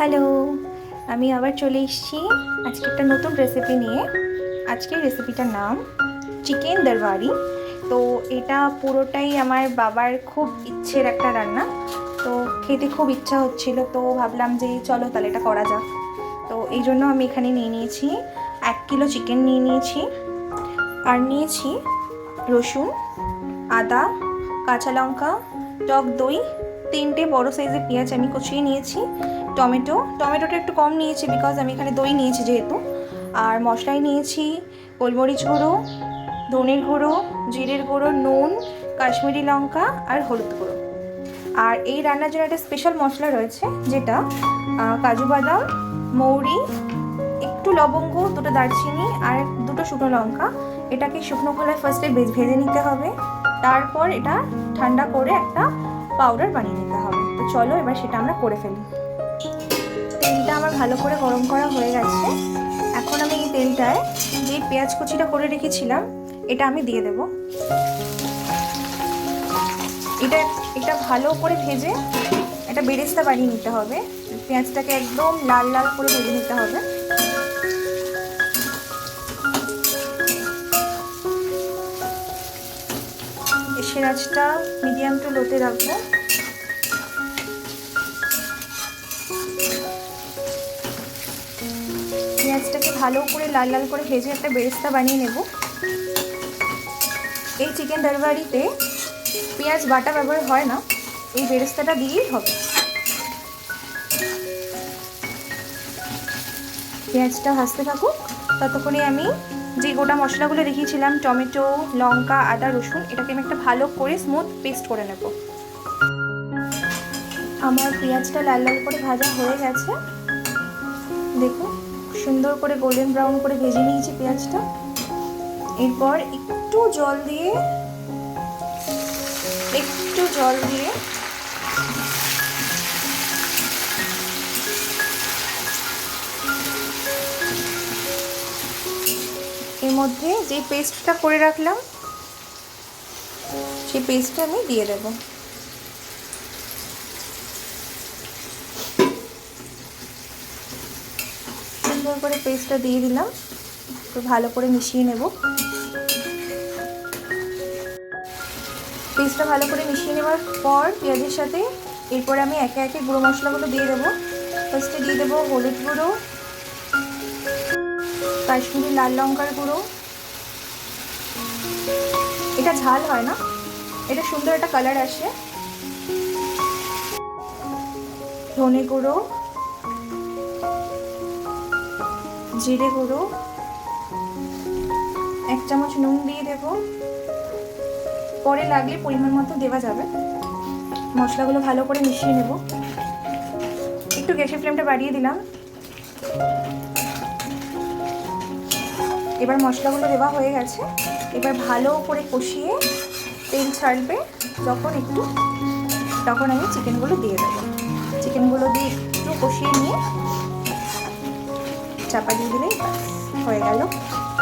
Hello, আমি আবার চলে এসেছি আজকে একটা নতুন রেসিপি নিয়ে। আজকের রেসিপিটার নাম চিকেন দরবারি। তো এটা পুরোটাই আমার বাবার খুব ইচ্ছের একটা রান্না। তো খেতে খুব ইচ্ছা হচ্ছিল, তো ভাবলাম যে চলো তাহলে এটা করা যাক। তো এই জন্য আমি এখানে নিয়ে নিয়েছি এক কিলো চিকেন নিয়ে নিয়েছি। আর নিয়েছি রসুন, আদা, কাঁচা লঙ্কা, টক দই, তিনটে বড় সাইজের পেঁয়াজ আমি কুচিয়ে নিয়েছি। টমেটো। টমেটোটা একটু কম নিয়েছি বিকজ আমি এখানে দই নিয়েছি যেহেতু। আর মশলায় নিয়েছি গোলমরিচ গুঁড়ো, ধনের গুঁড়ো, জিরের গুঁড়ো, নুন, কাশ্মীরি লঙ্কা আর হলুদ গুঁড়ো। আর এই রান্নার জন্য একটা স্পেশাল মশলা রয়েছে যেটা কাজু বাদাম, মৌরি, একটু লবঙ্গ, দুটো দারচিনি আর দুটো শুকনো লঙ্কা। এটাকে শুকনো খোলায় ফার্স্টে ভেজে নিতে হবে। তারপর এটা ঠান্ডা করে একটা পাউডার বানিয়ে নিতে হবে। তো চলো এবার সেটা আমরা করে ফেলি। আমার ভালো করে গরম করা হয়ে গেছে। এখন আমি এই তেলটায় যে পেঁয়াজ কুচিটা করে রেখেছিলাম, এটা আমি দিয়ে দেব। এটা এটা ভালো করে ভেজে এটা বেরেস্তা বানিয়ে নিতে হবে। পেঁয়াজটাকে একদম লাল লাল করে ভেজে নিতে হবে। সেরাজটা মিডিয়াম টু লোতে রাখব। ভালো করে লাল লাল করে ভেজে একটা বেরেস্তা বানিয়ে নেব। এই চিকেন ডালবাড়িতে পেঁয়াজ বাটা ব্যবহার হয় না, এই বেরেস্তাটা দিয়েই হবে। পেঁয়াজটা ভাজতে থাকুক, ততক্ষণে আমি যে গোটা মশলাগুলো রেখেছিলাম, টমেটো, লঙ্কা, আদা, রসুন, এটাকে আমি একটা ভালো করে স্মুথ পেস্ট করে নেব। আমার পেঁয়াজটা লাল লাল করে ভাজা হয়ে গেছে। দেখুন সুন্দর করে গোল্ডেন ব্রাউন করে ভেজে নিয়েছি পেঁয়াজটা। এরপর একটু জল দিয়ে, একটু জল দিয়ে এর মধ্যে যে পেস্টটা করে রাখলাম সেই পেস্টটা আমি দিয়ে দেব। সুন্দর করে পেস্টটা দিয়ে দিলাম। একটু ভালো করে মিশিয়ে নেব। পেস্টটা ভালো করে মিশিয়ে নেওয়ার পর পেঁয়াজের সাথে এরপরে আমি একে একে গুঁড়ো মশলাগুলো দিয়ে দেবো। ফার্স্টে দিয়ে দেবো হলুদ গুঁড়ো, কাশ্মীরি লাল লঙ্কার গুঁড়ো। এটা ঝাল হয় না, এটা সুন্দর একটা কালার আসে। ধনে গুঁড়ো জিরে গুঁড়ো, এক চামচ নুন দিয়ে দেব। পরে লাগলে পরিমাণ মতো দেওয়া যাবে। মশলাগুলো ভালো করে মিশিয়ে নেব। একটু গ্যাসের ফ্লেমটা বাড়িয়ে দিলাম। এবার মশলাগুলো দেওয়া হয়ে গেছে। এবার ভালো করে কষিয়ে তেল ছাড়বে। যখন একটু, তখন আমি চিকেনগুলো দিয়ে দেবো। চিকেনগুলো দিয়ে একটু কষিয়ে নিয়ে চাপা দিয়ে দিলেই হয়ে গেল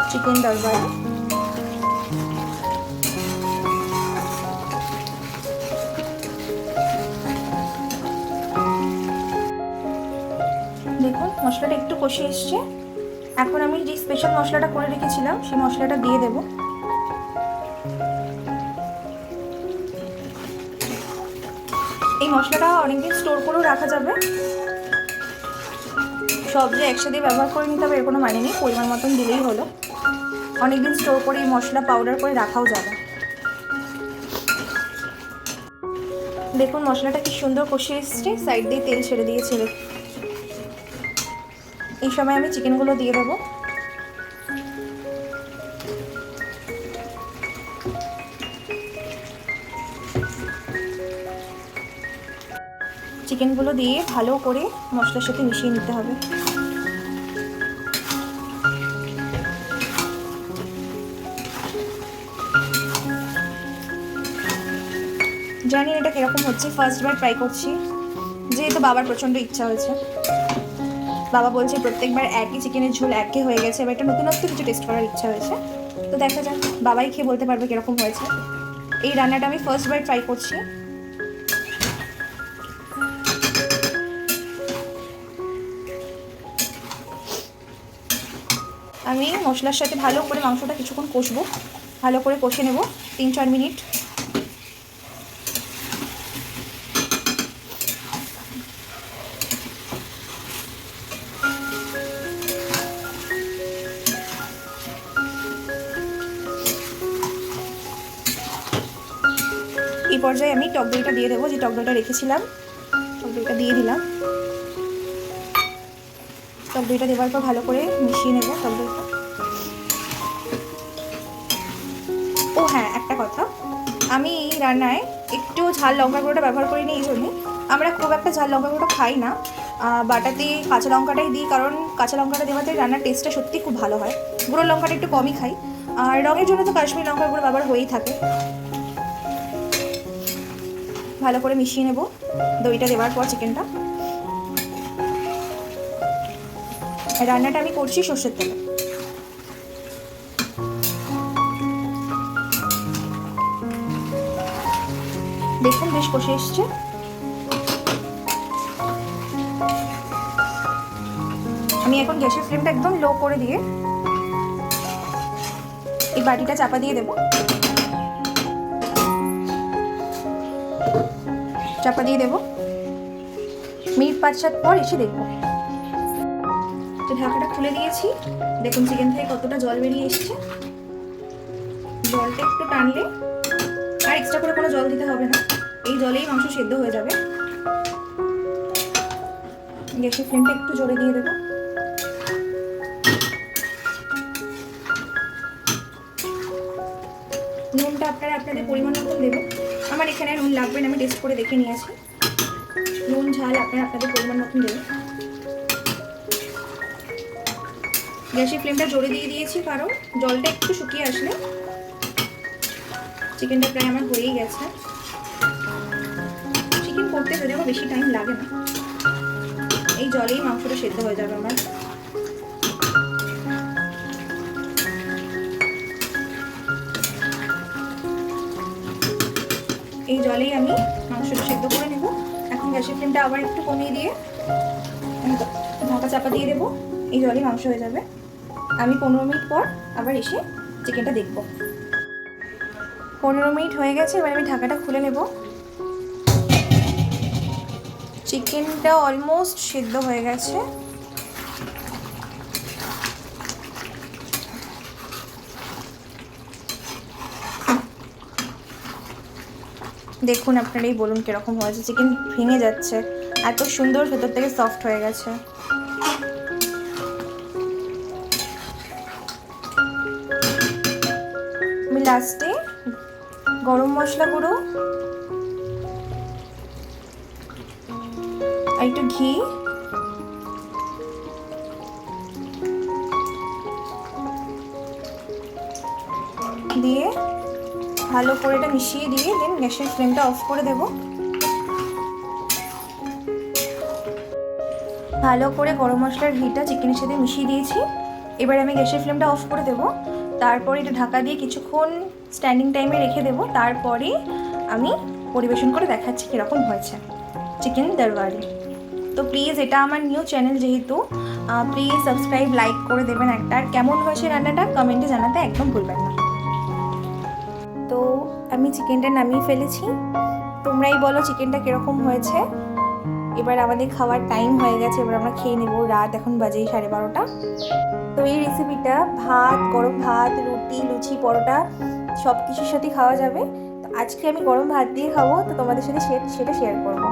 চিকেন দরবারি। দেখুন, মশলাটা একটু কষে এসছে। এখন আমি যে স্পেশাল মশলাটা করে রেখেছিলাম, সেই মশলাটা দিয়ে দেব। এই মশলাটা অনেকদিন স্টোর করেও রাখা যাবে। সব যে একসাথে ব্যবহার করে নিতে হবে এর কোনো মানে নেই, পরিমাণ মতন দিলেই হলো। অনেকদিন স্টোর করে এই মশলা পাউডার করে রাখাও যাবে দেখুন মশলাটা কি সুন্দর কষে এসছে সাইড দিয়ে তেল ছেড়ে দিয়েছে। এই সময় আমি চিকেনগুলো দিয়ে দেবো। চিকেনগুলো দিয়ে ভালো করে মশলার সাথে মিশিয়ে নিতে হবে। জানি এটা কীরকম হচ্ছে ফার্স্টবার ট্রাই করছি। যেহেতু বাবার প্রচণ্ড ইচ্ছা হয়েছে। বাবা বলছে প্রত্যেকবার একই চিকেনের ঝোল একই হয়ে গেছে, এবার একটা নতুনত্ব কিছু টেস্ট করার ইচ্ছা হয়েছে। তো দেখা যাক, বাবাই খেয়ে বলতে পারবে কীরকম হয়েছে। এই রান্নাটা আমি ফার্স্ট বার ট্রাই করছি। আমি মশলার সাথে ভালো করে মাংসটা কিছুক্ষণ কষবো। ভালো করে কষে নেব, তিন চার মিনিট। এই পর্যায়ে আমি টক দইটা দিয়ে দেবো, যে টক দইটা রেখেছিলাম। টক দইটা দিয়ে দিলাম। টক দইটা দেওয়ার পর ভালো করে মিশিয়ে নেব টক দইটা। হ্যাঁ একটা কথা। আমি এই রান্নায় একটু ঝাল লঙ্কা গুঁড়োটা ব্যবহার করিনি এই জন্যে। আমরা খুব একটা ঝাল লঙ্কা গুঁড়ো খাই না। বাটাতে কাঁচা লঙ্কাটাই দিই, কারণ কাঁচা লঙ্কাটা দেওয়াতে রান্নার টেস্টটা সত্যি খুব ভালো হয়। গুঁড়ো লঙ্কাটা একটু কমই খাই। আর রঙের জন্য তো কাশ্মীর লঙ্কা গুঁড়ো ব্যবহার হয়েই থাকে। ভালো করে মিশিয়ে নেব দইটা দেওয়ার পর চিকেনটা রান্নাটা আমি করছি সর্ষের তেলে। কষে এসছে। আমি এখন গ্যাসের ফ্লেমটা একদম লো করে দিয়ে এই বাটিটা চাপা দিয়ে দেবো। চাপা দিয়ে দেবো। মিনিট পাঁচ সাত পর এসে দেখব। তো ঢাকাটা খুলে দিয়েছি, দেখুন চিকেন থেকে কতটা জল বেরিয়ে এসছে। জলটা একটু টানলে আর এক্সট্রা করে কোনো জল দিতে হবে না। এই জলেই মাংস সেদ্ধ হয়ে যাবে। গ্যাসের ফ্লেমটা একটু জোরে দিয়ে দেবো। নুনটা আপনারা আপনাদের পরিমাণ মতন দেবেন। আমার এখানে নুন লাগবে না, আমি টেস্ট করে দেখে নিয়েছি নুন, ঝাল আপনারা আপনাদের পরিমাণ মতন দেবেন। গ্যাসের ফ্লেমটা জোরে দিয়ে দিয়েছি, কারণ জলটা একটু শুকিয়ে আসলে চিকেনটা প্রায় আমার হয়েই গেছে। করতে যদি আমার বেশি টাইম লাগে না। এই জলেই মাংসটা সেদ্ধ হয়ে যাবে আমার। এই জলেই আমি মাংসটা সেদ্ধ করে নেব। এখন গ্যাসের ফ্লেমটা আবার একটু কমিয়ে দিয়ে ঢাকা চাপা দিয়ে দেবো। এই জলেই মাংস হয়ে যাবে। আমি পনেরো মিনিট পর আবার এসে চিকেনটা দেখব। পনেরো মিনিট হয়ে গেছে, এবার আমি ঢাকাটা খুলে নেব। চিকেনটা অলমোস্ট সিদ্ধ হয়ে গেছে। দেখুন আপনারাই বলুন কীরকম হয়েছে চিকেন ভেঙে যাচ্ছে। এত সুন্দর ভেতর থেকে সফট হয়ে গেছে। আমি লাস্টে গরম মশলা গুঁড়ো একটু ঘি? দিয়ে ভালো করে এটা মিশিয়ে দিয়ে দেন গ্যাসের ফ্লেমটা অফ করে দেব। ভালো করে গরম মশলার ঘিটা চিকেনের সাথে মিশিয়ে দিয়েছি। এবার আমি গ্যাসের ফ্লেমটা অফ করে দেব। তারপরে এটা ঢাকা দিয়ে কিছুক্ষণ স্ট্যান্ডিং টাইমে রেখে দেব। তারপরে আমি পরিবেশন করে দেখাচ্ছি কীরকম হয়েছে। চিকেন দরবারি তো প্লিজ এটা আমার নিউ চ্যানেল যেহেতু প্লিজ সাবস্ক্রাইব লাইক করে দেবেন একটা। আর কেমন হয়েছে রান্নাটা কমেন্টে জানাতে একদম ভুলবেন না। তো আমি চিকেনটা নামিয়ে ফেলেছি। তোমরাই বলো চিকেনটা কীরকম হয়েছে। এবার আমাদের খাওয়ার টাইম হয়ে গেছে, এবার আমরা খেয়ে নেব। রাত এখন বাজে সাড়ে বারোটা। তো এই রেসিপিটা ভাত, গরম ভাত, রুটি, লুচি, পরোটা সব কিছুর সাথে খাওয়া যাবে। তো আজকে আমি গরম ভাত দিয়ে খাব, তো তোমাদের সাথে সেটা শেয়ার করব।